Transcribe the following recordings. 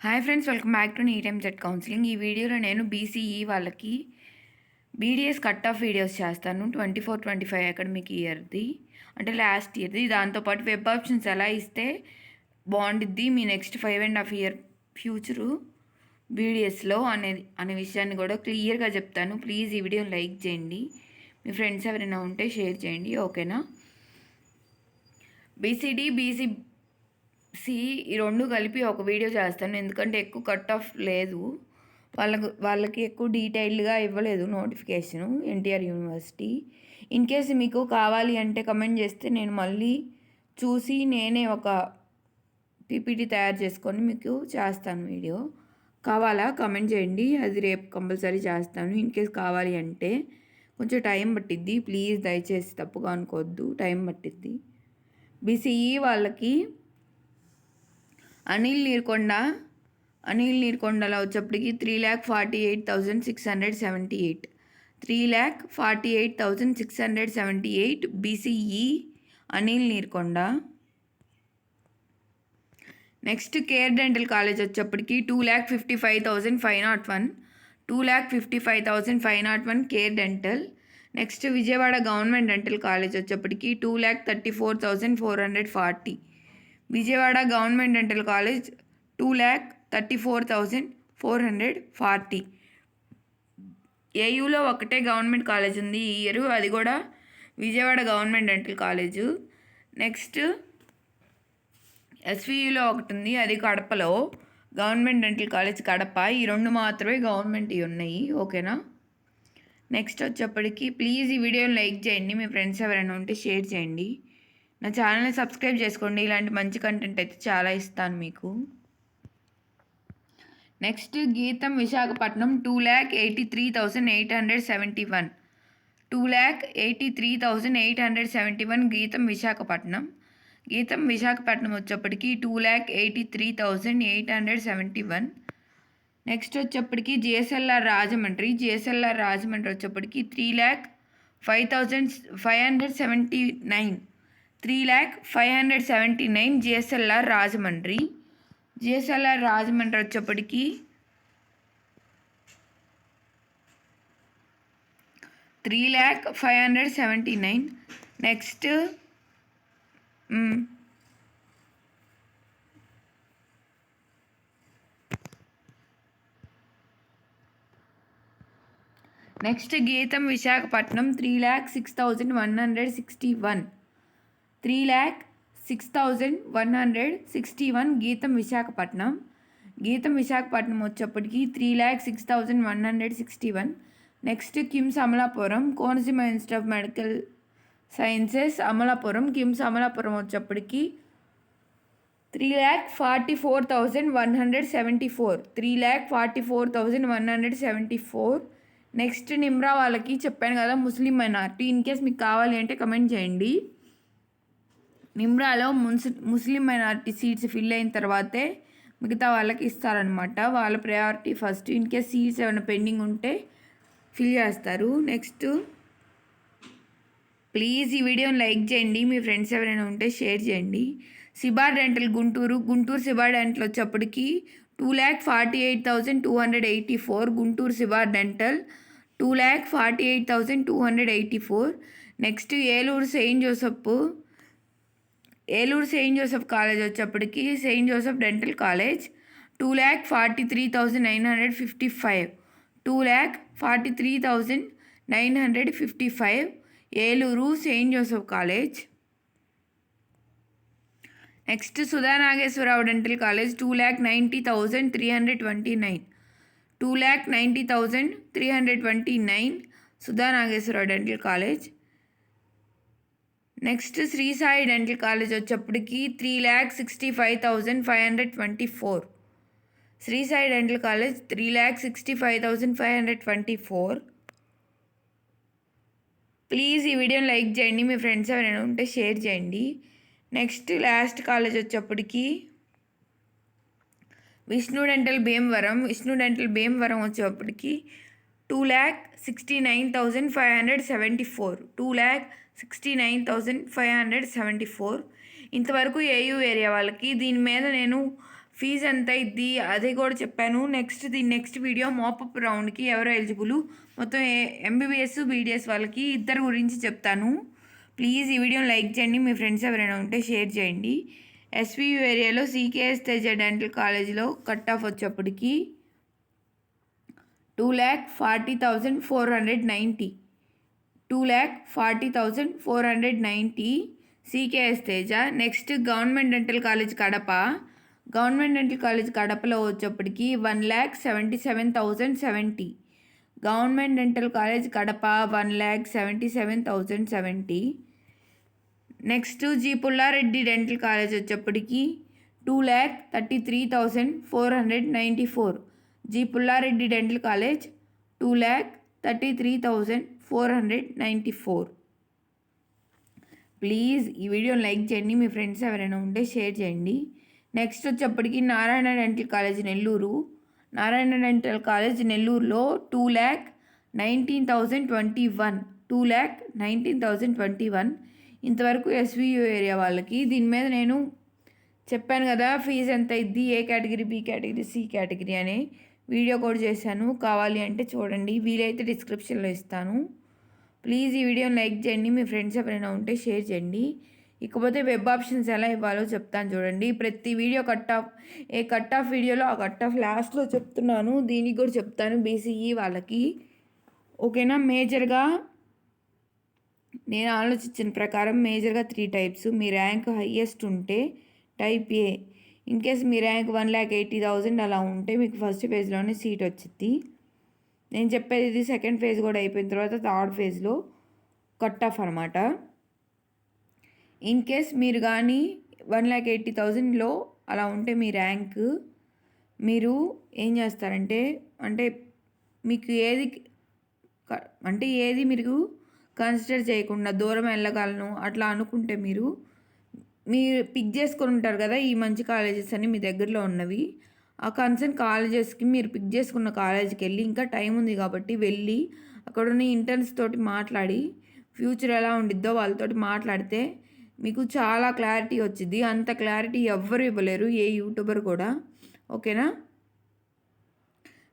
Hi friends welcome back to NEET MZ counselling ఈ వీడియోలో నేను బీసీఈ వాళ్ళకి బీడీఎస్ కట్ ఆఫ్ వీడియోస్ చేస్తాను twenty four twenty five academic ఇయర్ది అంటే లాస్ట్ ఇయర్ది దాంతోపాటు వెబ్ ఆప్షన్స్ ఎలా ఇస్తే బాగుండిద్ది మీ next five and half year future బీడీఎస్లో అనేది అనే విషయాన్ని కూడా క్లియర్గా చెప్తాను. ప్లీజ్ ఈ వీడియోని లైక్ చేయండి. మీ ఫ్రెండ్స్ ఎవరైనా ఉంటే షేర్ చేయండి. ఓకేనా బీసీడీ బీసీ సి ఈ రెండు కలిపి ఒక వీడియో చేస్తాను. ఎందుకంటే ఎక్కువ కట్ ఆఫ్ లేదు. వాళ్ళకు వాళ్ళకి ఎక్కువ డీటెయిల్డ్గా ఇవ్వలేదు notification NTR university. In case మీకు కావాలి అంటే కమెంట్ చేస్తే నేను మళ్ళీ చూసి నేనే ఒక పీపీటీ తయారు చేసుకొని మీకు చేస్తాను వీడియో. కావాలా కమెంట్ చేయండి. అది రేపు కంపల్సరీ చేస్తాను. ఇన్ కేస్ కావాలి అంటే కొంచెం టైం పట్టిద్ది. ప్లీజ్ దయచేసి తప్పుగా అనుకోవద్దు. టైం పట్టిద్ది. బీసీఈ వాళ్ళకి అనిల్ నీర్కొండ? అనిల్ నీర్కొండలో వచ్చేప్పటికి three lakh forty eight thousand six hundred seventy eight three lakh forty eight thousand six hundred seventy eight BCE Anil Neerkonda? Next care dental college వచ్చేప్పటికి two lakh fifty five thousand five nought one two lakh fifty five thousand five nought one care dental next Vijayawada government dental college వచ్చేప్పటికి two lakh thirty four thousand four hundred forty Vijayawada government dental college two lakh thirty four thousand four hundred forty. ఏయూలో ఒకటే government college ఉంది. ఈ year అది కూడా Vijayawada government dental college. Next ఎస్వియులో ఒకటి ఉంది. అది కడపలో. Government dental college Kadapa. ఈ రెండు మాత్రమే గవర్నమెంట్ ఉన్నాయి. ఓకేనా? నెక్స్ట్ వచ్చేప్పటికి ప్లీజ్ ఈ వీడియోని లైక్ చేయండి. మీ ఫ్రెండ్స్ ఎవరైనా ఉంటే షేర్ చేయండి. నా ఛానల్ని సబ్స్క్రైబ్ చేసుకోండి. ఇలాంటి మంచి కంటెంట్ అయితే చాలా ఇస్తాను మీకు. Next GITAM Visakhapatnam two lakh eighty three thousand eight hundred seventy one two lakh eighty three thousand eight hundred seventy one GITAM Visakhapatnam. GITAM Visakhapatnam వచ్చేప్పటికి two lakh eighty three thousand eight hundred seventy one next వచ్చేప్పటికి JSLR Rajahmundry. JSLR Rajahmundry వచ్చేప్పటికి three lakh five thousand five hundred seventy nine three lakh five hundred seventy nine GSLR Rajahmundry. GSLR Rajahmundry వచ్చేప్పటికి three lakh five hundred seventy nine. Next next GITAM Visakhapatnam three lakh six thousand one hundred sixty one. Three lakh six thousand one hundred sixty one GITAM Visakhapatnam. GITAM Visakhapatnam వచ్చేప్పటికి three lakh six thousand one hundred sixty one. Next KIMS Amalapuram Konaseema institute of medical sciences Amalapuram. KIMS Amalapuram వచ్చేప్పటికి three lakh forty four thousand one hundred seventy four. Three lakh forty four thousand one hundred seventy four. Next Nimra వాళ్ళకి చెప్పాను కదా ముస్లిం minority. In case మీకు కావాలి అంటే comment చేయండి. నిమ్రాలో మున్స్ ముస్లిం మైనారిటీ సీట్స్ ఫిల్ అయిన తర్వాతే మిగతా వాళ్ళకి ఇస్తారనమాట వాళ్ళ priority first. In case seats ఏమైనా పెండింగ్ ఉంటే ఫిల్ చేస్తారు. నెక్స్ట్ ప్లీజ్ ఈ వీడియోని లైక్ చేయండి. మీ ఫ్రెండ్స్ ఎవరైనా ఉంటే షేర్ చేయండి. సిబార్ డెంటల్ గుంటూరు. గుంటూరు సిబార్ డెంటల్ వచ్చేప్పటికి two lakh forty eight thousand two hundred eighty four Guntur Sibar dental two lakh forty eight thousand two hundred eighty four next Eluru Saint Joseph. Eluru Saint Joseph college వచ్చేప్పటికి Saint Joseph dental college two lakh forty three thousand nine hundred fifty five two lakh forty three thousand nine hundred fifty five Eluru Saint Joseph college. Next Sudha Nageswararao dental college two lakh ninety thousand three hundred twenty nine two lakh ninety thousand three hundred twenty nine Sudha Nageswararao dental college. Next Sri Sai dental college వచ్చేప్పటికి three lakh sixty five thousand five hundred twenty four. Sri Sai dental college three lakh sixty five thousand five hundred twenty four. Please ఈ వీడియోని like చేయండి మీ friends ఎవరైనా ఉంటే share చేయండి. Next last college వచ్చేప్పటికి Vishnu dental Bhimavaram. Vishnu dental Bhimavaram వచ్చేప్పటికి two lakh sixty nine thousand five hundred seventy four. Two lakh sixty nine thousand five hundred seventy four ఇంతవరకు AU area వాళ్ళకి. దీని మీద నేను ఫీజు ఎంత ఇద్ది అది కూడా చెప్పాను. Next the next video mop up రౌండ్కి ఎవరు ఎలిజిబుల్ మొత్తం ఎంబీబీఎస్ బీడిఎస్ వాళ్ళకి ఇద్దరు గురించి చెప్తాను. ప్లీజ్ ఈ వీడియోని లైక్ చేయండి. మీ ఫ్రెండ్స్ ఎవరైనా ఉంటే షేర్ చేయండి. ఎస్వియు ఏరియాలో సీకేఎస్ తేజ డెంటల్ కాలేజీలో కట్ ఆఫ్ వచ్చేప్పటికి two lakh forty thousand four hundred ninety two lakh forty thousand four hundred ninety CKS Teja. Next government dental college Kadapa. Government dental college కడపలో వచ్చేప్పటికి one lakh seventy seven thousand seventy government dental college Kadapa one lakh seventy seven thousand seventy next G Pullareddy dental college వచ్చేప్పటికి two lakh thirty three thousand four hundred ninety four G Pullareddy dental college two lakh thirty three thousand four hundred ninety four. Please ఈ వీడియోని like చేయండి మీ friends ఎవరైనా ఉంటే share చేయండి. Next వచ్చేప్పటికి Narayana dental college Nellore. Narayana dental college నెల్లూరులో two lakh nineteen thousand twenty one. Two lakh nineteen thousand twenty one. ఇంతవరకు SVU area వాళ్ళకి. దీని మీద నేను చెప్పాను కదా ఫీజు ఎంత ఇద్ది A category? B category? C category అని వీడియో కూడా చేశాను. కావాలి అంటే చూడండి. వీలైతే డిస్క్రిప్షన్లో ఇస్తాను. ప్లీజ్ ఈ వీడియోని లైక్ చేయండి మీ ఫ్రెండ్స్ ఎవరైనా ఉంటే షేర్ చేయండి. ఇకపోతే వెబ్ ఆప్షన్స్ ఎలా ఇవ్వాలో చెప్తాను చూడండి. ప్రతి వీడియో కట్ ఆఫ్ ఏ కట్ ఆఫ్ వీడియోలో ఆ కట్ ఆఫ్ లాస్ట్లో చెప్తున్నాను. దీనికి కూడా చెప్తాను బీసీఈ వాళ్ళకి. ఓకేనా? మేజర్గా నేను ఆలోచించిన ప్రకారం మేజర్గా త్రీ టైప్స్. మీ ర్యాంక్ హయ్యెస్ట్ ఉంటే type A. In case me rank one lakh eighty thousand అలా ఉంటే మీకు ఫస్ట్ పేజ్లోనే సీట్ వచ్చింది నేను చెప్పేది ఇది సెకండ్ ఫేజ్ కూడా అయిపోయిన తర్వాత థర్డ్ ఫేజ్లో కట్ ఆఫ్ అనమాట ఇన్ కేస్ మీరు కానీ వన్ ల్యాక్ ఎయిటీ థౌజండ్లో అలా ఉంటే మీ ర్యాంక్ మీరు ఏం చేస్తారంటే అంటే మీకు ఏది అంటే ఏది మీరు కన్సిడర్ చేయకుండా దూరం వెళ్ళగలను అట్లా అనుకుంటే మీరు మీరు పిక్ చేసుకొని ఉంటారు కదా ఈ మంచి కాలేజెస్ అని మీ దగ్గరలో ఉన్నవి. ఆ కన్సర్న్ కాలేజెస్కి మీరు పిక్ చేసుకున్న కాలేజీకి వెళ్ళి ఇంకా టైం ఉంది కాబట్టి వెళ్ళి అక్కడ ఉన్న ఇంటర్న్స్ తోటి మాట్లాడి ఫ్యూచర్ ఎలా ఉండిద్దో వాళ్ళతోటి మాట్లాడితే మీకు చాలా క్లారిటీ వచ్చింది అంత క్లారిటీ ఎవ్వరు ఇవ్వలేరు ఏ యూట్యూబర్ కూడా. ఓకేనా?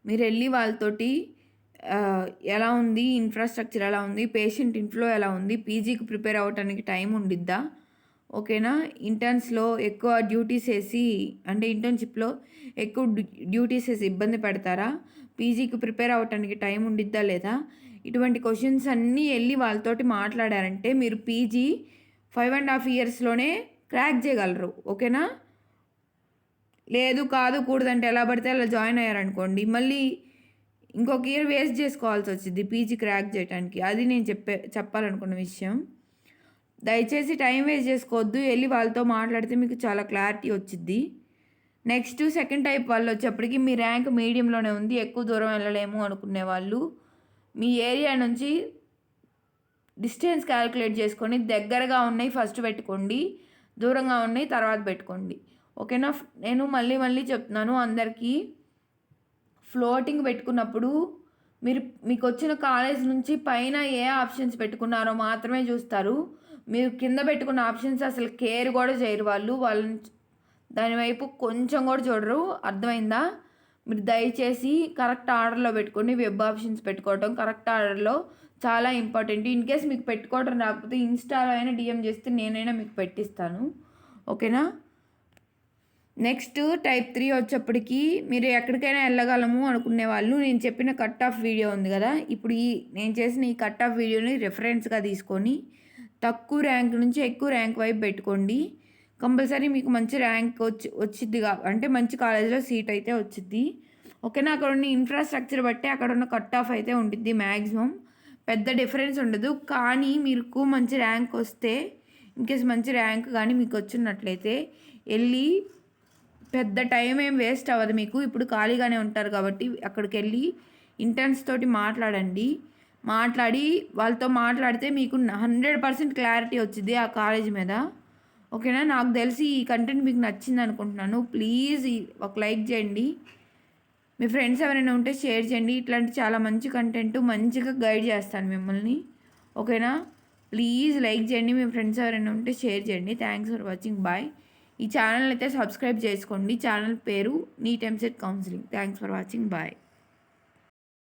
మీరు వెళ్ళి వాళ్ళతోటి ఎలా ఉంది ఇన్ఫ్రాస్ట్రక్చర్ ఎలా ఉంది పేషెంట్ ఇన్ఫ్లో ఎలా ఉంది పీజీకి ప్రిపేర్ అవ్వటానికి టైం ఉండిద్దా? ఓకేనా? ఇంటర్న్స్లో ఎక్కువ డ్యూటీస్ వేసి అంటే ఇంటర్న్షిప్లో ఎక్కువ డ్యూటీస్ వేసి ఇబ్బంది పెడతారా? పీజీకి ప్రిపేర్ అవ్వటానికి టైం ఉండిద్దా లేదా? ఇటువంటి క్వశ్చన్స్ అన్నీ వెళ్ళి వాళ్ళతోటి మాట్లాడారంటే మీరు పీజీ ఫైవ్ అండ్ హాఫ్ ఇయర్స్లోనే క్రాక్ చేయగలరు. ఓకేనా? లేదు కాదు కూడదంటే ఎలా పడితే అలా జాయిన్ అయ్యారనుకోండి. మళ్ళీ ఇంకొక ఇయర్ వేస్ట్ చేసుకోవాల్సి వచ్చింది పీజీ క్రాక్ చేయడానికి అది నేను చెప్పే చెప్పాలనుకున్న విషయం. దయచేసి టైం వేస్ట్ చేసుకోవద్దు. వెళ్ళి వాళ్ళతో మాట్లాడితే మీకు చాలా క్లారిటీ వచ్చిద్ది. నెక్స్ట్ సెకండ్ టైప్ వాళ్ళు వచ్చేప్పటికి మీ ర్యాంక్ మీడియంలోనే ఉంది. ఎక్కువ దూరం వెళ్ళలేము అనుకునే వాళ్ళు. మీ ఏరియా నుంచి డిస్టెన్స్ క్యాలిక్యులేట్ చేసుకొని దగ్గరగా ఉన్నాయి ఫస్ట్ పెట్టుకోండి. దూరంగా ఉన్నాయి తర్వాత పెట్టుకోండి. ఓకేనా? నేను మళ్ళీ మళ్ళీ చెప్తున్నాను. అందరికీ ఫ్లోటింగ్ పెట్టుకున్నప్పుడు మీరు మీకు వచ్చిన కాలేజ్ నుంచి పైన ఏ ఆప్షన్స్ పెట్టుకున్నారో మాత్రమే చూస్తారు. మీరు కింద పెట్టుకున్న ఆప్షన్స్ అసలు కేర్ కూడా చేయరు వాళ్ళు. వాళ్ళని దాని వైపు కొంచెం కూడా చూడరు. అర్థమైందా? మీరు దయచేసి కరెక్ట్ ఆర్డర్లో పెట్టుకోండి. వెబ్ ఆప్షన్స్ పెట్టుకోవటం కరెక్ట్ ఆర్డర్లో చాలా ఇంపార్టెంట్ ఇన్ కేస్ మీకు పెట్టుకోవటం రాకపోతే ఇన్స్టాలో అయినా డిఎం చేస్తే నేనైనా మీకు పెట్టిస్తాను. ఓకేనా నెక్స్ట్ టైప్ త్రీ వచ్చేప్పటికి మీరు ఎక్కడికైనా వెళ్ళగలము అనుకునే వాళ్ళు. నేను చెప్పిన కట్ ఆఫ్ వీడియో ఉంది కదా? ఇప్పుడు ఈ నేను చేసిన ఈ కట్ ఆఫ్ వీడియోని రెఫరెన్స్గా తీసుకొని తక్కువ ర్యాంక్ నుంచి ఎక్కువ ర్యాంక్ వైపు పెట్టుకోండి. కంపల్సరీ మీకు మంచి ర్యాంక్ వచ్చి వచ్చిద్ది కా అంటే మంచి కాలేజీలో సీట్ అయితే వచ్చిద్ది. ఓకేనా? అక్కడ ఉన్న ఇన్ఫ్రాస్ట్రక్చర్ బట్టి అక్కడ ఉన్న కట్ ఆఫ్ అయితే ఉంటుంది మ్యాక్సిమం పెద్ద డిఫరెన్స్ ఉండదు. కానీ మీకు మంచి ర్యాంక్ వస్తే ఇన్కేస్ మంచి ర్యాంక్ కానీ మీకు వచ్చినట్లయితే వెళ్ళి పెద్ద టైం ఏం వేస్ట్ అవ్వదు మీకు. ఇప్పుడు ఖాళీగానే ఉంటారు కాబట్టి అక్కడికి వెళ్ళి ఇంటర్న్స్ తోటి మాట్లాడండి. మాట్లాడి వాళ్ళతో మాట్లాడితే మీకు హండ్రెడ్ పర్సెంట్ క్లారిటీ వచ్చింది ఆ కాలేజ్ మీద. ఓకేనా? నాకు తెలిసి ఈ కంటెంట్ మీకు నచ్చింది అనుకుంటున్నాను. ప్లీజ్ ఒక లైక్ చేయండి. మీ ఫ్రెండ్స్ ఎవరైనా ఉంటే షేర్ చేయండి. ఇట్లాంటి చాలా మంచి కంటెంట్ మంచిగా గైడ్ చేస్తాను మిమ్మల్ని. ఓకేనా? ప్లీజ్ లైక్ చేయండి. మీ ఫ్రెండ్స్ ఎవరైనా ఉంటే షేర్ చేయండి. Thanks for watching. బాయ్. ఈ ఛానల్ అయితే సబ్స్క్రైబ్ చేసుకోండి. ఛానల్ పేరు NEET EAMCET counselling. Thanks for watching. Bye.